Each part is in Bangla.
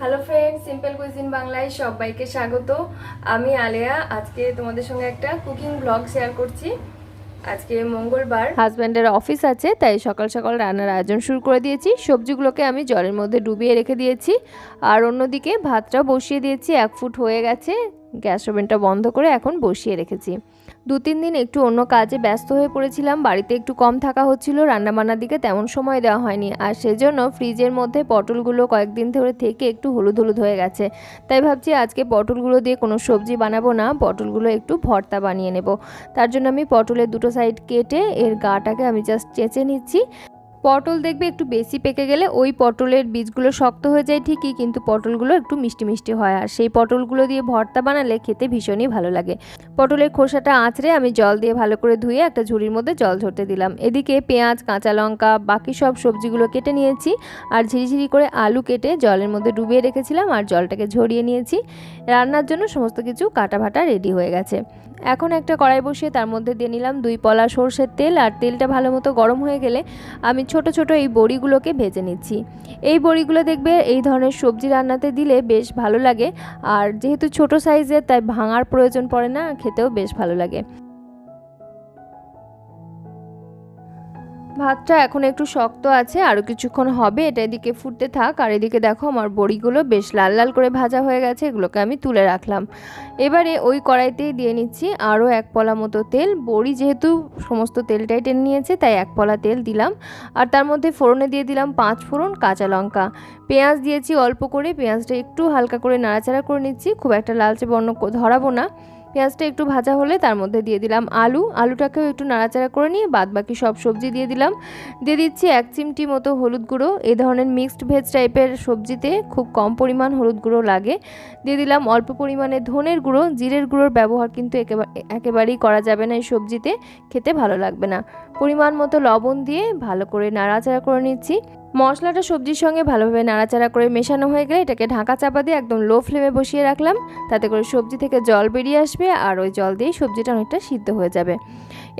হ্যালো ফ্রেন্ড সিম্পল কুইজিন বাংলায় সবাইকে স্বাগত। আমি আলেয়া, আজকে তোমাদের সঙ্গে একটা কুকিং ব্লগ শেয়ার করছি। আজকে মঙ্গলবার। হাজব্যান্ডের অফিস আছে, তাই সকাল সকাল রান্নার আয়োজন শুরু করে দিয়েছি। সবজিগুলোকে আমি জলের মধ্যে ডুবিয়ে রেখে দিয়েছি। আর অন্যদিকে ভাতটাও বসিয়ে দিয়েছি, এক ফুট হয়ে গেছে। গ্যাস ওভেনটা বন্ধ করে এখন বসিয়ে রেখেছি। দু তিন দিন একটু অন্য কাজে ব্যস্ত হয়ে পড়েছিলাম। বাড়িতে একটু কম থাকা হচ্ছিল, রান্নাবান্নার দিকে তেমন সময় দেওয়া হয়নি। আর সেজন্য ফ্রিজের মধ্যে পটলগুলো কয়েকদিন ধরে থেকে একটু হলুদ হলুদ হয়ে গেছে। তাই ভাবছি আজকে পটলগুলো দিয়ে কোনো সবজি বানাবো না, পটলগুলো একটু ভর্তা বানিয়ে নেব। তার জন্য আমি পটলের দুটো সাইড কেটে এর গাটাকে আমি জাস্ট চেঁচে নিচ্ছি। পটল দেখবে একটু বেশি পেকে গেলে ওই পটলের বীজগুলো শক্ত হয়ে যায় ঠিকই, কিন্তু পটলগুলো একটু মিষ্টি মিষ্টি হয়। আর সেই পটলগুলো দিয়ে ভর্তা বানালে খেতে ভীষণই ভালো লাগে। পটলের খোসাটা আঁচড়ে আমি জল দিয়ে ভালো করে ধুয়ে একটা ঝুড়ির মধ্যে জল ঝরতে দিলাম। এদিকে পেঁয়াজ, কাঁচা লঙ্কা, বাকি সব সবজিগুলো কেটে নিয়েছি আর ঝিরিঝিরি করে আলু কেটে জলের মধ্যে ডুবিয়ে রেখেছিলাম আর জলটাকে ঝরিয়ে নিয়েছি। রান্নার জন্য সমস্ত কিছু কাটা ভাটা রেডি হয়ে গেছে। এখন একটা কড়াই বসিয়ে তার মধ্যে দিয়ে নিলাম দুই পলা সর্ষের তেল। আর তেলটা ভালো মতো গরম হয়ে গেলে আমি ছোট ছোট এই বড়িগুলোকে ভেজে নিচ্ছি। এই বড়িগুলো দেখবে এই ধরনের সবজি রান্নাতে দিলে বেশ ভালো লাগে। আর যেহেতু ছোট সাইজের, তাই ভাঙার প্রয়োজন পড়ে না, খেতেও বেশ ভালো লাগে। ভাতটা এখন একটু শক্ত আছে আরও কিছুক্ষণ হবে, এটা এদিকে ফুটতে থাক, আর এদিকে দেখো আমার বড়িগুলো বেশ লাল লাল করে ভাজা হয়ে গেছে, এগুলোকে আমি তুলে রাখলাম। এবারে ওই কড়াইতেই দিয়ে নিচ্ছি আরও এক পলা মতো তেল। বড়ি যেহেতু সমস্ত তেলটাই টেনে নিয়েছে, তাই এক পলা তেল দিলাম। আর তার মধ্যে ফোড়নে দিয়ে দিলাম পাঁচ ফোড়ন কাঁচা লঙ্কা। পেঁয়াজ দিয়েছি অল্প করে, পেঁয়াজটা একটু হালকা করে নাড়াচাড়া করে নিচ্ছি, খুব একটা লালচে বর্ণ ধরাবো না। পেঁয়াজটা একটু ভাজা হলে তার মধ্যে দিয়ে দিলাম আলু। আলুটাকেও একটু নাড়াচাড়া করে নিয়ে বাদ বাকি সব সবজি দিয়ে দিলাম। দিয়ে দিচ্ছি এক চিমটি মতো হলুদ গুঁড়ো। এই ধরনের মিক্সড ভেজ টাইপের সবজিতে খুব কম পরিমাণ হলুদ গুঁড়ো লাগে। দিয়ে দিলাম অল্প পরিমাণে ধনের গুঁড়ো। জিরের গুঁড়োর ব্যবহার কিন্তু একেবারে একেবারেই করা যাবে না এই সবজিতে। খেতে ভালো লাগবে না। পরিমাণ মতো লবণ দিয়ে ভালো করে নাড়াচাড়া করে নিচ্ছি। মশলাটা সবজির সঙ্গে ভালোভাবে নাড়াচাড়া করে মেশানো হয়ে গেলে এটাকে ঢাকা চাপা দিয়ে একদম লো ফ্লেমে বসিয়ে রাখলাম। তাতে করে সবজি থেকে জল বেরিয়ে আসবে আর ওই জল দিয়েই সবজিটা অনেকটা সিদ্ধ হয়ে যাবে।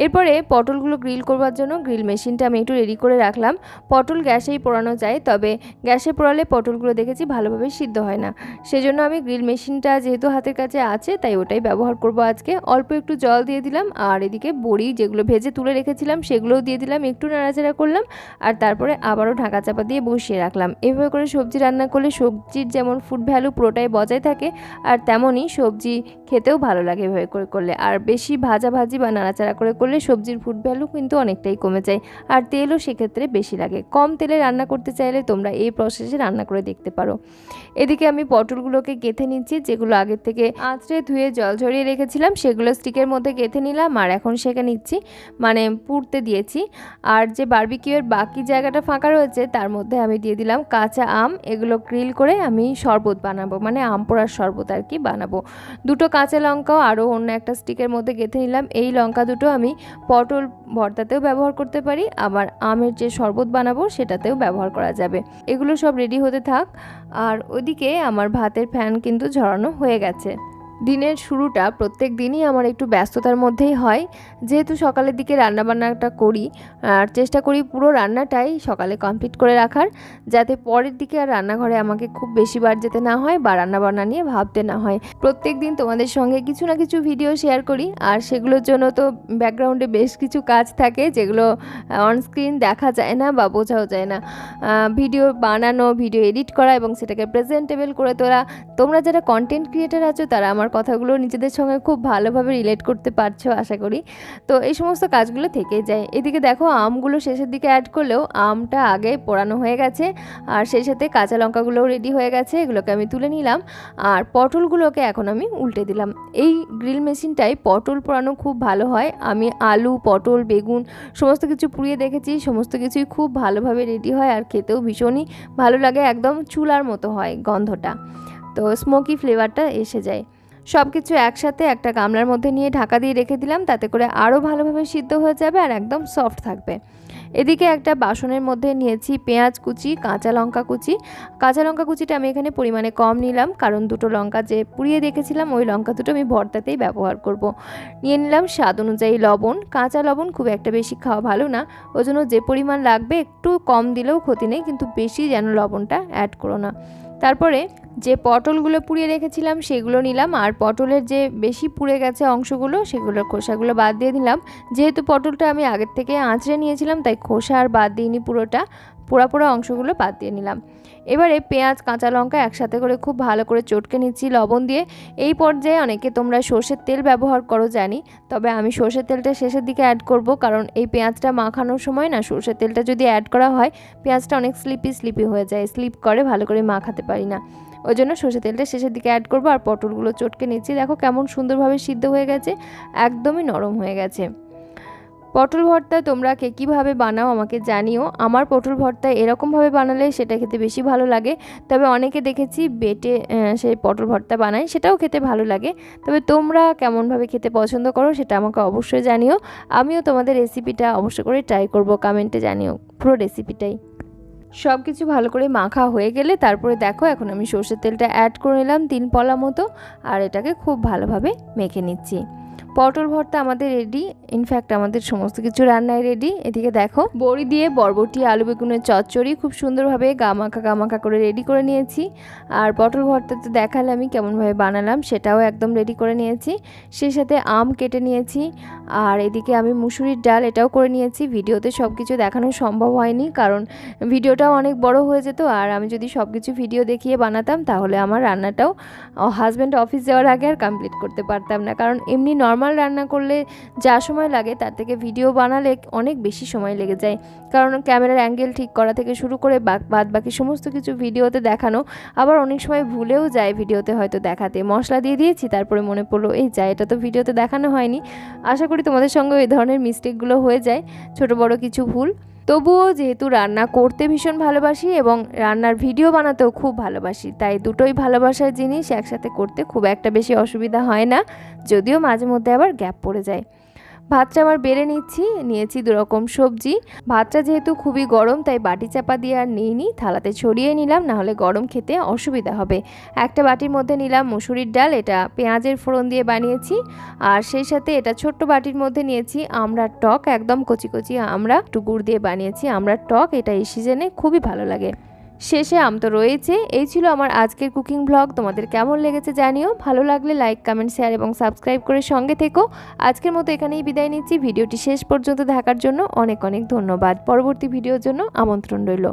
এরপরে পটলগুলো গ্রিল করবার জন্য গ্রিল মেশিনটা আমি একটু রেডি করে রাখলাম। পটল গ্যাসেই পোড়ানো যায়, তবে গ্যাসে পোড়ালে পটলগুলো দেখেছি ভালোভাবে সিদ্ধ হয় না। সেজন্য আমি গ্রিল মেশিনটা যেহেতু হাতের কাছে আছে, তাই ওটাই ব্যবহার করব আজকে। অল্প একটু জল দিয়ে দিলাম, আর এদিকে বড়ি যেগুলো ভেজে তুলে রেখেছিলাম সেগুলোও দিয়ে দিলাম, একটু নাড়াচাড়া করলাম, আর তারপরে আবারও ঢাকা চাপা দিয়ে বসিয়ে রাখলাম। এভাবে করে সবজি রান্না করলে সবজির যেমন ফুড ভ্যালু পুরোটাই বজায় থাকে, আর তেমনই সবজি খেতেও ভালো লাগে এভাবে করে করলে। আর বেশি ভাজা ভাজি বা নাড়াচাড়া করে করলে সবজির ফুড ভ্যালু কিন্তু অনেকটাই কমে যায়। আর তেলও সেক্ষেত্রে বেশি লাগে। কম তেলে রান্না করতে চাইলে তোমরা এই প্রসেসে রান্না করে দেখতে পারো। এদিকে আমি পটলগুলোকে গেঁথে নিচ্ছি, যেগুলো আগের থেকে আঁচড়ে ধুয়ে জল ঝরিয়ে রেখেছিলাম, সেগুলো স্টিকের মধ্যে গেঁথে নিলাম আর এখন সেঁকে নিচ্ছি। মানে পুড়তে দিয়েছি। আর যে বার্বিকিউয়ের বাকি জায়গাটা ফাঁকা রয়েছে, তার মধ্যে আমি দিয়ে দিলাম কাঁচা আম। এগুলো গ্রিল করে আমি শরবত বানাবো। মানে আম পোড়ার শরবত আর কি বানাবো। দুটো কাঁচা লঙ্কাও আরও অন্য একটা স্টিকের মধ্যে গেঁথে নিলাম। এই লঙ্কা দুটো আমি পটল ভর্তাতেও ব্যবহার করতে পারি। আবার আমের যে শরবত বানাবো, সেটাতেও ব্যবহার করা যাবে। এগুলো সব রেডি হতে থাক। আর ওদিকে আমার ভাতের ফ্যান কিন্তু ঝরানো হয়ে গেছে। দিনের শুরুটা প্রত্যেক দিনই আমার একটু ব্যস্ততার মধ্যেই হয়। যেহেতু সকালের দিকে রান্নাবান্নাটা করি, আর চেষ্টা করি পুরো রান্নাটাই সকালে কমপ্লিট করে রাখার, যাতে পরের দিকে আর রান্নাঘরে আমাকে খুব বেশি বার যেতে না হয় বা রান্নাবান্না নিয়ে ভাবতে না হয়। প্রত্যেক দিন তোমাদের সঙ্গে কিছু না কিছু ভিডিও শেয়ার করি, আর সেগুলোর জন্য তো ব্যাকগ্রাউন্ডে বেশ কিছু কাজ থাকে, যেগুলো অনস্ক্রিন দেখা যায় না বা বোঝাও যায় না। ভিডিও বানানো ভিডিও এডিট করা এবং সেটাকে প্রেজেন্টেবল করে তোলা। তোমরা যারা কন্টেন্ট ক্রিয়েটার আছো, তারা আমার কথাগুলো নিজেদের সঙ্গে খুব ভালোভাবে রিলেট করতে পারছ আশা করি। তো এই সমস্ত কাজগুলো থেকেই যায়। এদিকে দেখো আমগুলো শেষের দিকে অ্যাড করলেও আমটা আগে পোড়ানো হয়ে গেছে আর সেই সাথে কাঁচা লঙ্কাগুলোও রেডি হয়ে গেছে, এগুলোকে আমি তুলে নিলাম আর পটলগুলোকে এখন আমি উল্টে দিলাম। এই গ্রিল মেশিনটাই পটল পোড়ানো খুব ভালো হয়। আমি আলু, পটল, বেগুন সমস্ত কিছু পুড়িয়ে দেখেছি, সমস্ত কিছুই খুব ভালোভাবে রেডি হয় আর খেতেও ভীষণই ভালো লাগে, একদম চুলার মতো হয় গন্ধটা। তো স্মোকি ফ্লেভারটা এসে যায়। সব কিছু একসাথে একটা গামলার মধ্যে নিয়ে ঢাকা দিয়ে রেখে দিলাম, তাতে করে আরও ভালোভাবে সিদ্ধ হয়ে যাবে আর একদম সফট থাকবে। এদিকে একটা বাসনের মধ্যে নিয়েছি পেঁয়াজ কুচি, কাঁচা লঙ্কা কুচি। কাঁচা লঙ্কা কুচিটা আমি এখানে পরিমাণে কম নিলাম, কারণ দুটো লঙ্কা যে পুড়িয়ে রেখেছিলাম, ওই লঙ্কা দুটো আমি ভর্তাতেই ব্যবহার করব। নিয়ে নিলাম স্বাদ অনুযায়ী লবণ। কাঁচা লবণ খুব একটা বেশি খাওয়া ভালো না ওই জন্য যে পরিমাণ লাগবে একটু কম দিলেও ক্ষতি নেই, কিন্তু বেশি যেন লবণটা অ্যাড করো না। তারপরে যে পটলগুলো পুড়িয়ে রেখেছিলাম সেগুলো নিলাম, আর পটলের যে বেশি পুড়ে গেছে অংশগুলো সেগুলোর খোসাগুলো বাদ দিয়ে দিলাম। যেহেতু পটলটা আমি আগের থেকে আঁচড়ে নিয়েছিলাম, তাই খোসা আর বাদ দিইনি পুরোটা। পোড়া পোড়া অংশগুলো বাদ দিয়ে নিলাম। এবারে পেঁয়াজ, কাঁচা লঙ্কা একসাথে করে খুব ভালো করে চটকে নিচ্ছি লবণ দিয়ে। এই পর্যায়ে অনেকে তোমরা সর্ষের তেল ব্যবহার করো, জানি। তবে আমি সর্ষের তেলটা শেষের দিকে অ্যাড করব, কারণ এই পেঁয়াজটা মাখানোর সময় না সর্ষের তেলটা যদি অ্যাড করা হয়, পেঁয়াজটা অনেক স্লিপি স্লিপি হয়ে যায়। স্লিপ করে ভালো করে মাখাতে পারি না। ওই জন্য সর্ষে তেলটা শেষের দিকে অ্যাড করব আর পটলগুলো চটকে নিচ্ছি। দেখো কেমন সুন্দরভাবে সিদ্ধ হয়ে গেছে, একদমই নরম হয়ে গেছে। পটল ভর্তা তোমরা কে কীভাবে বানাও আমাকে জানিও। আমার পটল ভর্তা এরকমভাবে বানালে সেটা খেতে বেশি ভালো লাগে। তবে অনেকে দেখেছি বেটে সেই পটল ভর্তা বানায়, সেটাও খেতে ভালো লাগে। তবে তোমরা কেমনভাবে খেতে পছন্দ করো সেটা আমাকে অবশ্যই জানিও। আমিও তোমাদের রেসিপিটা অবশ্য করে ট্রাই করব, কমেন্টে জানিও পুরো রেসিপিটাই। সব কিছু ভালো করে মাখা হয়ে গেলে তারপরে দেখো, এখন আমি সর্ষের তেলটা অ্যাড করে নিলাম তিন পলা মতো। আর এটাকে খুব ভালোভাবে মেখে নিচ্ছি। পটল ভর্তা আমাদের রেডি ইনফ্যাক্ট আমাদের সমস্ত কিছু রান্নায় রেডি এদিকে দেখো, বড়ি দিয়ে বরবটি, আলু বেগুনের চচ্চড়ি খুব সুন্দরভাবে গামাখা গামাখা করে রেডি করে নিয়েছি। আর পটল ভর্তা তো দেখালে আমি কেমনভাবে বানালাম, সেটাও একদম রেডি করে নিয়েছি। সেই সাথে আম কেটে নিয়েছি। আর এদিকে আমি মুসুরির ডাল এটাও করে নিয়েছি। ভিডিওতে সব কিছু দেখানো সম্ভব হয়নি, কারণ ভিডিওটাও অনেক বড় হয়ে যেত। আর আমি যদি সব কিছু ভিডিও দেখিয়ে বানাতাম, তাহলে আমার রান্নাটাও হাজব্যান্ড অফিস যাওয়ার আগে আর কমপ্লিট করতে পারতাম না। কারণ এমনি নর্মাল নর্মাল রান্না করলে যা সময় লাগে তার থেকে ভিডিও বানালে অনেক বেশি সময় লেগে যায়। কারণ ক্যামেরার অ্যাঙ্গেল ঠিক করা থেকে শুরু করে বাদ বাকি সমস্ত কিছু ভিডিওতে দেখানো আবার অনেক সময় ভুলেও যায় ভিডিওতে হয়তো দেখাতে। মশলা দিয়ে দিয়েছি, তারপরে মনে পড়ল, এই যা, এটা তো ভিডিওতে দেখানো হয়নি। আশা করি তোমাদের সঙ্গে এই ধরনের মিস্টেকগুলো হয়ে যায়। ছোট বড় কিছু ভুল। তবুও যেহেতু রান্না করতে ভীষণ ভালোবাসি এবং রান্নার ভিডিও বানাতেও খুব ভালোবাসি, তাই দুটোই ভালোবাসার জিনিস একসাথে করতে খুব একটা বেশি অসুবিধা হয় না, যদিও মাঝে মধ্যে আবার গ্যাপ পড়ে যায়। ভাতটা আবার বেড়ে নিচ্ছি, নিয়েছি দুরকম সবজি। ভাতটা যেহেতু খুবই গরম, তাই বাটি চাপা দিয়ে আর নিইনি। থালাতে ছড়িয়ে নিলাম, নাহলে গরম খেতে অসুবিধা হবে। একটা বাটির মধ্যে নিলাম মুসুরির ডাল, এটা পেঁয়াজের ফোড়ন দিয়ে বানিয়েছি। আর সেই সাথে এটা ছোট্ট বাটির মধ্যে নিয়েছি আমরা টক, একদম কচি কচি আমরা টুকুর দিয়ে বানিয়েছি আমরা টক, এটা এই সিজনে খুবই ভালো লাগে। শেষে আম তো রয়েছে। এই ছিল আমার আজকের কুকিং ব্লগ। তোমাদের কেমন লেগেছে জানিও। ভালো লাগলে লাইক, কমেন্ট, শেয়ার এবং সাবস্ক্রাইব করে সঙ্গে থেকো। আজকের মতো এখানেই বিদায় নিচ্ছি। ভিডিওটি শেষ পর্যন্ত দেখার জন্য অনেক অনেক ধন্যবাদ। পরবর্তী ভিডিওর জন্য আমন্ত্রণ রইল।